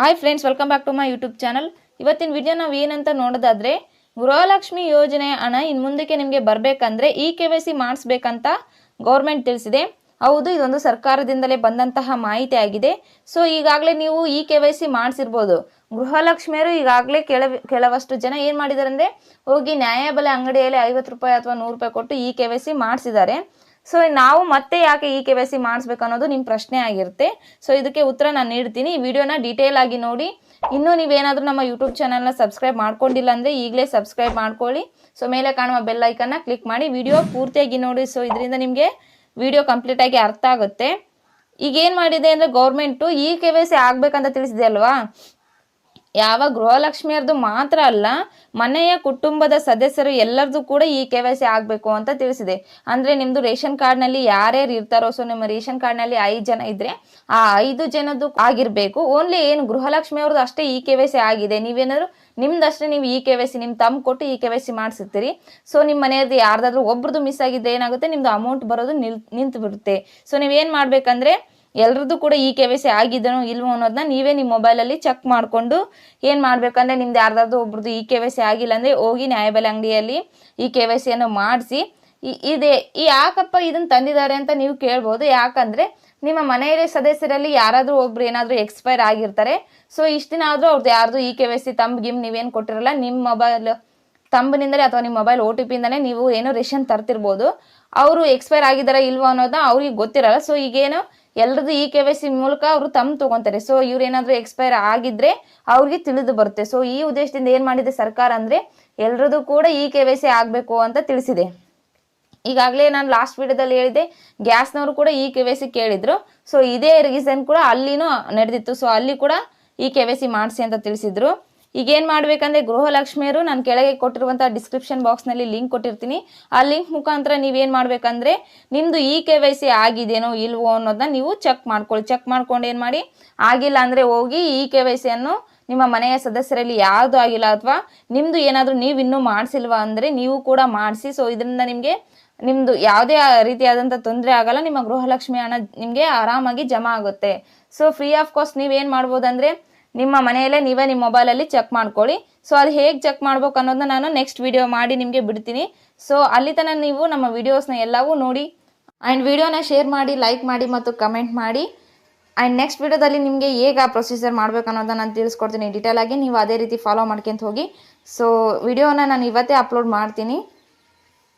Hi friends welcome back to my YouTube channel ಇವತ್ತಿನ video ನಾವು ಏನಂತ ನೋಡೋದಾದ್ರೆ, ಗೃಹಲಕ್ಷ್ಮಿ ಯೋಜನೆ ಹಣ ಇನ್ನು ಮುಂದಕ್ಕೆ ನಿಮಗೆ ಬರಬೇಕಂದ್ರೆ ಇ ಕೆ ವೈ ಸಿ ಮಾಡಿಸ್ಬೇಕಂತ ಗೌರ್ಮೆಂಟ್ ತಿಳಿಸಿದೆ. ಹೌದು, ಇದೊಂದು ಸರ್ಕಾರದಿಂದಲೇ ಬಂದಂತಹ ಮಾಹಿತಿ ಆಗಿದೆ. ಸೊ ಈಗಾಗಲೇ ನೀವು ಇ ಕೆ ವೈ ಸಿ ಮಾಡಿಸಿರ್ಬೋದು. ಗೃಹಲಕ್ಷ್ಮಿಯರು ಈಗಾಗಲೇ ಕೆಳ ಕೆಲವಷ್ಟು ಜನ ಏನು ಮಾಡಿದ್ದಾರೆ ಅಂದರೆ, ಹೋಗಿ ನ್ಯಾಯಬಲೆ ಅಂಗಡಿಯಲ್ಲಿ ಐವತ್ತು ರೂಪಾಯಿ ಅಥವಾ ನೂರು ರೂಪಾಯಿ ಕೊಟ್ಟು ಇ ಕೆ ವೈ ಸಿ ಮಾಡಿಸಿದ್ದಾರೆ. ಸೊ ನಾವು ಮತ್ತೆ ಯಾಕೆ ಈ ಕೆ ವೈ ಸಿ ಮಾಡಿಸ್ಬೇಕು ಅನ್ನೋದು ನಿಮ್ಮ ಪ್ರಶ್ನೆ ಆಗಿರುತ್ತೆ. ಸೊ ಇದಕ್ಕೆ ಉತ್ತರ ನಾನು ನೀಡ್ತೀನಿ. ಈ ವಿಡಿಯೋನ ಡೀಟೇಲ್ ಆಗಿ ನೋಡಿ. ಇನ್ನೂ ನೀವೇನಾದರೂ ನಮ್ಮ ಯೂಟ್ಯೂಬ್ ಚಾನಲ್ನ ಸಬ್ಸ್ಕ್ರೈಬ್ ಮಾಡ್ಕೊಂಡಿಲ್ಲ ಅಂದರೆ ಈಗಲೇ ಸಬ್ಸ್ಕ್ರೈಬ್ ಮಾಡ್ಕೊಳ್ಳಿ. ಸೊ ಮೇಲೆ ಕಾಣುವ ಬೆಲ್ ಐಕನ್ನ ಕ್ಲಿಕ್ ಮಾಡಿ. ವಿಡಿಯೋ ಪೂರ್ತಿಯಾಗಿ ನೋಡಿ. ಸೊ ಇದರಿಂದ ನಿಮಗೆ ವಿಡಿಯೋ ಕಂಪ್ಲೀಟಾಗಿ ಅರ್ಥ ಆಗುತ್ತೆ. ಈಗ ಏನು ಮಾಡಿದೆ ಅಂದರೆ ಗೌರ್ಮೆಂಟು ಈ ಕೆ ವೈ ಸಿ ಆಗಬೇಕಂತ ತಿಳಿಸಿದೆ ಅಲ್ವಾ? ಯಾವ ಗೃಹಲಕ್ಷ್ಮಿಯರ್ದು ಮಾತ್ರ ಅಲ್ಲ, ಮನೆಯ ಕುಟುಂಬದ ಸದಸ್ಯರು ಎಲ್ಲರದು ಕೂಡ ಈ ಕೆ ವೈ ಸಿ ಆಗಬೇಕು ಅಂತ ತಿಳಿಸಿದೆ. ಅಂದರೆ ನಿಮ್ಮದು ರೇಷನ್ ಕಾರ್ಡ್ನಲ್ಲಿ ಯಾರ್ಯಾರು ಇರ್ತಾರೋ ಸೊ ನಿಮ್ಮ ರೇಷನ್ ಕಾರ್ಡ್ನಲ್ಲಿ ಐದು ಜನ ಇದ್ದರೆ ಆ ಐದು ಜನದ್ದು ಆಗಿರಬೇಕು. ಓನ್ಲಿ ಏನು ಗೃಹಲಕ್ಷ್ಮಿಯವ್ರದ್ದು ಅಷ್ಟೇ ಈ ಕೆ ವೈ ಸಿ ಆಗಿದೆ. ನೀವೇನಾದ್ರು ನಿಮ್ದಷ್ಟೇ ನೀವು ಈ ಕೆ ವೈ ಸಿ ನಿಮ್ಮ ತಮ್ಮ ಕೊಟ್ಟು ಈ ಕೆ ವೈ ಸಿ ಮಾಡಿಸಿರ್ತೀರಿ. ಸೊ ನಿಮ್ಮ ಮನೆಯದ್ದು ಯಾರ್ದಾದ್ರೂ ಒಬ್ರದ್ದು ಮಿಸ್ ಆಗಿದ್ದರೆ ಏನಾಗುತ್ತೆ, ನಿಮ್ದು ಅಮೌಂಟ್ ಬರೋದು ನಿಲ್ ನಿಂತು ಬಿಡುತ್ತೆ ಸೊ ನೀವೇನು ಮಾಡಬೇಕಂದ್ರೆ ಎಲ್ರದ್ದು ಕೂಡ ಈ ಕೆ ವೈ ಸಿ ಆಗಿದನೋ ಇಲ್ವೋ ಅನ್ನೋದನ್ನ ನೀವೇ ನಿಮ್ಮ ಮೊಬೈಲಲ್ಲಿ ಚೆಕ್ ಮಾಡಿಕೊಂಡು ಏನು ಮಾಡಬೇಕಂದ್ರೆ ನಿಮ್ದು ಯಾರ್ದಾದ್ರು ಒಬ್ರದ್ದು ಈ ಕೆ ವೈ ಸಿ ಆಗಿಲ್ಲ ಅಂದರೆ ಹೋಗಿ ನ್ಯಾಯಬೆಲೆ ಅಂಗಡಿಯಲ್ಲಿ ಈ ಕೆ ವೈ ಸಿಯನ್ನು ಮಾಡಿಸಿ. ಇದೆ ಯಾಕಪ್ಪ ಇದನ್ನು ತಂದಿದ್ದಾರೆ ಅಂತ ನೀವು ಕೇಳ್ಬೋದು. ಯಾಕಂದರೆ ನಿಮ್ಮ ಮನೆಯಲ್ಲಿ ಸದಸ್ಯರಲ್ಲಿ ಯಾರಾದರೂ ಒಬ್ರು ಏನಾದರೂ ಎಕ್ಸ್ಪೈರ್ ಆಗಿರ್ತಾರೆ. ಸೊ, ಇಷ್ಟು ದಿನ ಆದರೂ ಅವ್ರದ್ದು ಯಾರ್ದು ಈ ಕೆ ವೈ ಸಿ ತಂಬ್ ಗಿಮ್ ನೀವೇನು ಕೊಟ್ಟಿರಲ್ಲ, ನಿಮ್ಮ ಮೊಬೈಲ್ ತಂಬನಿಂದಲೇ ಅಥವಾ ನಿಮ್ಮ ಮೊಬೈಲ್ ಒ ಟಿ ಪಿಯಿಂದಲೇ ನೀವು ಏನೋ ರೇಷನ್ ತರ್ತಿರ್ಬೋದು. ಅವರು ಎಕ್ಸ್ಪೈರ್ ಆಗಿದ್ದಾರೆ ಇಲ್ವೋ ಅನ್ನೋದನ್ನ ಅವ್ರಿಗೆ ಗೊತ್ತಿರಲ್ಲ. ಸೊ, ಈಗೇನು ಎಲ್ರದ್ದು ಇ ಕೆ ವೈ ಸಿ ಮೂಲಕ ಅವರು ತಮ್ಮ ತೊಗೊತಾರೆ. ಸೊ ಇವ್ರು ಏನಾದರೂ ಎಕ್ಸ್ಪೈರ್ ಆಗಿದ್ರೆ ಅವ್ರಿಗೆ ತಿಳಿದು ಬರುತ್ತೆ. ಸೊ ಈ ಉದ್ದೇಶದಿಂದ ಏನು ಮಾಡಿದೆ ಸರ್ಕಾರ ಅಂದರೆ ಎಲ್ಲರದು ಕೂಡ ಇ ಕೆ ವೈ ಸಿ ಆಗಬೇಕು ಅಂತ ತಿಳಿಸಿದೆ. ಈಗಾಗಲೇ ನಾನು ಲಾಸ್ಟ್ ವಿಡಿಯೋದಲ್ಲಿ ಹೇಳಿದೆ, ಗ್ಯಾಸ್ನವರು ಕೂಡ ಈ ಕೆ ವೈ ಸಿ ಕೇಳಿದ್ರು. ಸೊ ಇದೇ ರೀಸನ್ ಕೂಡ ಅಲ್ಲಿನೂ ನಡೆದಿತ್ತು. ಸೊ ಅಲ್ಲಿ ಕೂಡ ಈ ಕೆ ವೈ ಸಿ ಮಾಡಿಸಿ ಅಂತ ತಿಳಿಸಿದ್ರು. ಈಗ ಏನು ಮಾಡಬೇಕಂದ್ರೆ ಗೃಹಲಕ್ಷ್ಮಿಯರು ನಾನು ಕೆಳಗೆ ಕೊಟ್ಟಿರುವಂಥ ಡಿಸ್ಕ್ರಿಪ್ಷನ್ ಬಾಕ್ಸ್ನಲ್ಲಿ ಲಿಂಕ್ ಕೊಟ್ಟಿರ್ತೀನಿ. ಆ ಲಿಂಕ್ ಮುಖಾಂತರ ನೀವೇನು ಮಾಡಬೇಕಂದ್ರೆ ನಿಮ್ಮದು ಇ ಕೆ ವೈ ಸಿ ಆಗಿದೆನೋ ಇಲ್ವೋ ಅನ್ನೋದನ್ನ ನೀವು ಚೆಕ್ ಮಾಡ್ಕೊಳ್ಳಿ. ಚೆಕ್ ಮಾಡ್ಕೊಂಡು ಏನು ಮಾಡಿ? ಆಗಿಲ್ಲ ಅಂದರೆ ಹೋಗಿ ಇ ಕೆ ವೈ ಸಿಯನ್ನು ನಿಮ್ಮ ಮನೆಯ ಸದಸ್ಯರಲ್ಲಿ ಯಾವುದು ಆಗಿಲ್ಲ ಅಥವಾ ನಿಮ್ಮದು ಏನಾದರೂ ನೀವು ಇನ್ನೂ ಮಾಡಿಸಿಲ್ವಾ ಅಂದರೆ ನೀವು ಕೂಡ ಮಾಡಿಸಿ. ಸೊ ಇದರಿಂದ ನಿಮಗೆ ನಿಮ್ಮದು ಯಾವುದೇ ರೀತಿಯಾದಂಥ ತೊಂದರೆ ಆಗಲ್ಲ, ನಿಮ್ಮ ಗೃಹಲಕ್ಷ್ಮಿ ಹಣ ನಿಮಗೆ ಆರಾಮಾಗಿ ಜಮಾ ಆಗುತ್ತೆ. ಸೊ ಫ್ರೀ ಆಫ್ ಕಾಸ್ಟ್ ನೀವೇನು ಮಾಡ್ಬೋದಂದರೆ ನಿಮ್ಮ ಮನೆಯಲ್ಲೇ ನೀವೇ ನಿಮ್ಮ ಮೊಬೈಲಲ್ಲಿ ಚೆಕ್ ಮಾಡ್ಕೊಳ್ಳಿ. ಸೊ ಅದು ಹೇಗೆ ಚೆಕ್ ಮಾಡ್ಬೇಕು ಅನ್ನೋದನ್ನ ನಾನು ನೆಕ್ಸ್ಟ್ ವಿಡಿಯೋ ಮಾಡಿ ನಿಮಗೆ ಬಿಡ್ತೀನಿ. ಸೊ ಅಲ್ಲಿ ತನಕ ನೀವು ನಮ್ಮ ವಿಡಿಯೋಸ್ನ ಎಲ್ಲವೂ ನೋಡಿ. ಆ್ಯಂಡ್ ವಿಡಿಯೋನ ಶೇರ್ ಮಾಡಿ ಲೈಕ್ ಮಾಡಿ ಮತ್ತು ಕಮೆಂಟ್ ಮಾಡಿ. ಆ್ಯಂಡ್ ನೆಕ್ಸ್ಟ್ ವಿಡಿಯೋದಲ್ಲಿ ನಿಮಗೆ ಹೇಗೆ ಆ ಪ್ರೊಸೀಜರ್ ಮಾಡಬೇಕು ಅನ್ನೋದನ್ನ ನಾನು ತಿಳಿಸ್ಕೊಡ್ತೀನಿ ಡೀಟೇಲ್ ಆಗಿ. ನೀವು ಅದೇ ರೀತಿ ಫಾಲೋ ಮಾಡ್ಕೊಂತ ಹೋಗಿ. ಸೊ ವಿಡಿಯೋನ ನಾನು ಇವತ್ತೇ ಅಪ್ಲೋಡ್ ಮಾಡ್ತೀನಿ.